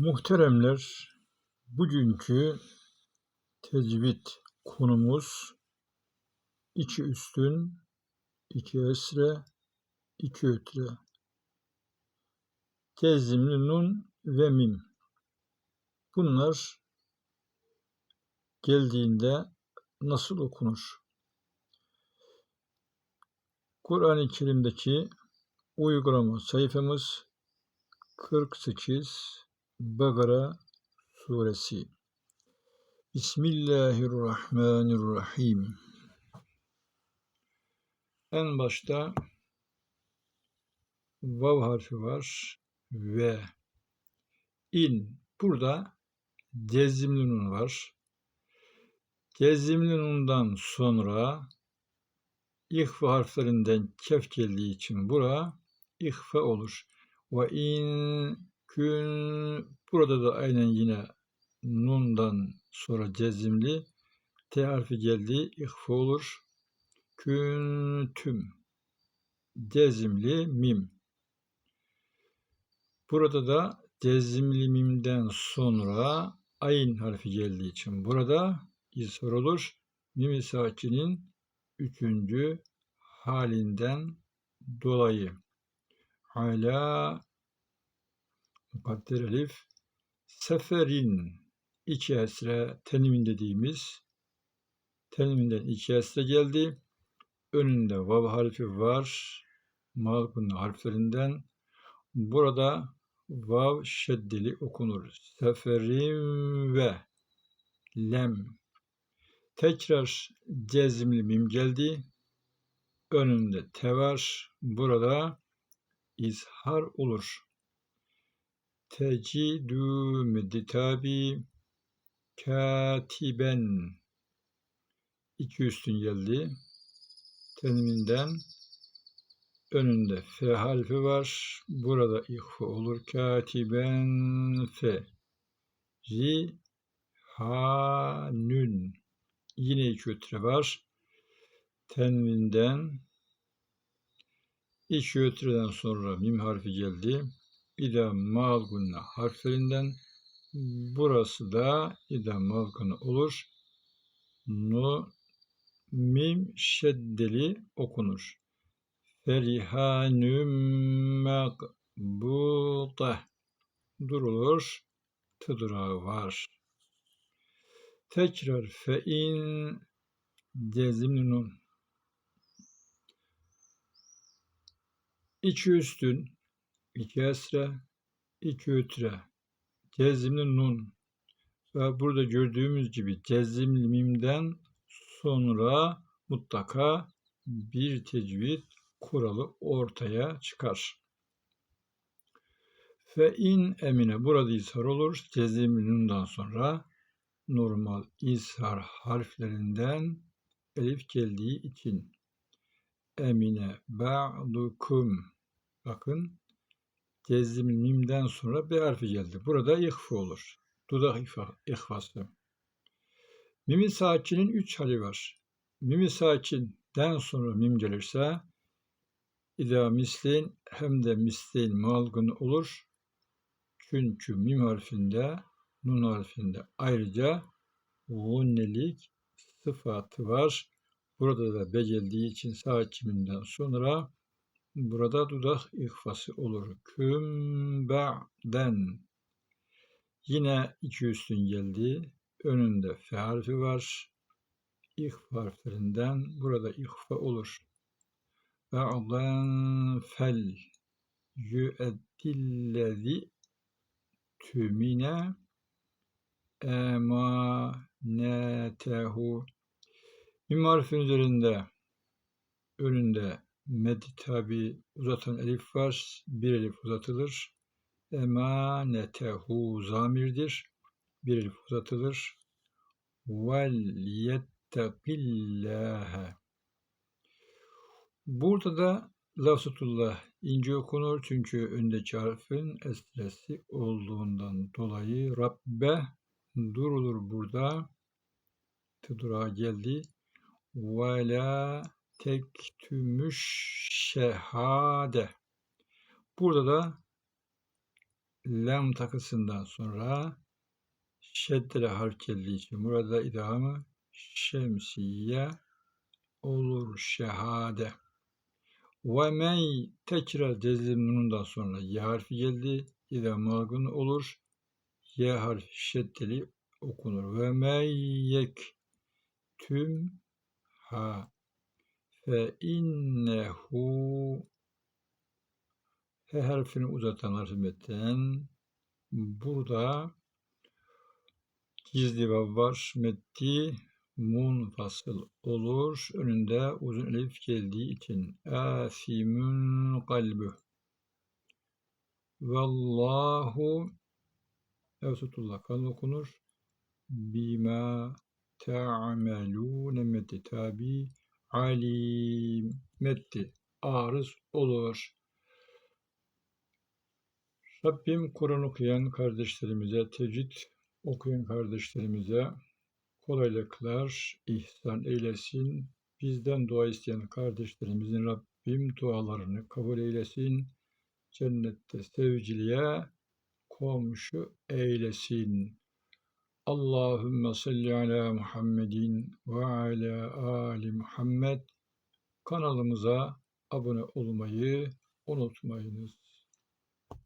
Muhteremler, bugünkü tecvid konumuz iki üstün, iki esre, iki ötre. Tezimli nun ve mim. Bunlar geldiğinde nasıl okunur? Kur'an-ı Kerim'deki uygulama sayfamız 48 Bakara suresi Bismillahirrahmanirrahim En başta vav harfi var ve in burada cezimli nun var. Cezimli nundan sonra ihfa harflerinden kef geldiği için bura ihfa olur. Ve in Kün burada da aynen yine nundan sonra cezimli T harfi geldi. ihfa olur. Küntüm cezimli mim. Burada da cezimli mimden sonra ayn harfi geldiği için burada izhar olur. Mim sakinin üçüncü halinden dolayı. Ala mukadder elif seferin iki esre tenimin dediğimiz teniminden iki esre geldi. Önünde vav harfi var. Malkun harflerinden. Burada vav şeddeli okunur. Seferin ve lem. Tekrar cezimli mim geldi. Önünde te var. Burada izhar olur. Tecidü müddetabi katiben iki üstün geldi. Teniminden önünde F harfi var. Burada ihfa olur. Katiben F. Ri hanün. Yine iki ötre var. Tenvinden iki ötreden sonra mim harfi geldi idam malgunna harflerinden burası da idam malgunna olur. Nu mim şeddeli okunur. Ferihanüm makbuta durulur. Tıdırağı var. Tekrar fe in cezimli nun. İki üstün iki esre, iki ütre, cezimli nun ve burada gördüğümüz gibi cezimli mimden sonra mutlaka bir tecvid kuralı ortaya çıkar. Fe in emine burada ishar olur. Cezimli nundan sonra normal ishar harflerinden elif geldiği için emine ba'dukum bakın Gezdiğimiz mimden sonra B harfi geldi. Burada ihfa olur. Dudak ihfa, ihfası. Mimi sakinin üç hali var. Mimi sakinden sonra mim gelirse İda misleyin hem de misleyin malgın olur. Çünkü mim harfinde, nun harfinde ayrıca gunnelik sıfatı var. Burada da beceldiği için sakininden sonra Burada dudak ihfası olur. Küm ba'den. Yine iki üstün geldi. Önünde fe harfi var. İhfa harflerinden burada ihfa olur. Ba'den fel yüeddillezi tümine emanetehu Mim harfin üzerinde önünde Med tabi uzatan elif var. Bir elif uzatılır. Emanetehu zamirdir. Bir elif uzatılır. Vel yettekillâhe. Burada da lafzatullah ince okunur çünkü öndeki harfin esresi olduğundan dolayı Rabbe durulur burada. Tıdura geldi. Ve la tektümüş şehade. Burada da lam takısından sonra şeddeli harf geldiği için burada idamı şemsiye olur şehade. Ve men tekrar cezim nunundan sonra y harfi geldi. İda malgun olur. Y harfi şeddeli okunur. Ve men yek tüm ha fe innehu H harfini uzatan harfi metten burada gizli vav var. Metti munfasıl olur. Önünde uzun elif geldiği için. Asimün kalbü. Vallahu Evsutullah kan okunur. Bima te'amelûne metti tabi alim metti arız olur. Rabbim Kur'an okuyan kardeşlerimize, tecvid okuyan kardeşlerimize kolaylıklar ihsan eylesin. Bizden dua isteyen kardeşlerimizin Rabbim dualarını kabul eylesin. Cennette sevgiliye komşu eylesin. Allahümme salli ala Muhammedin ve ala ali Muhammed. Kanalımıza abone olmayı unutmayınız.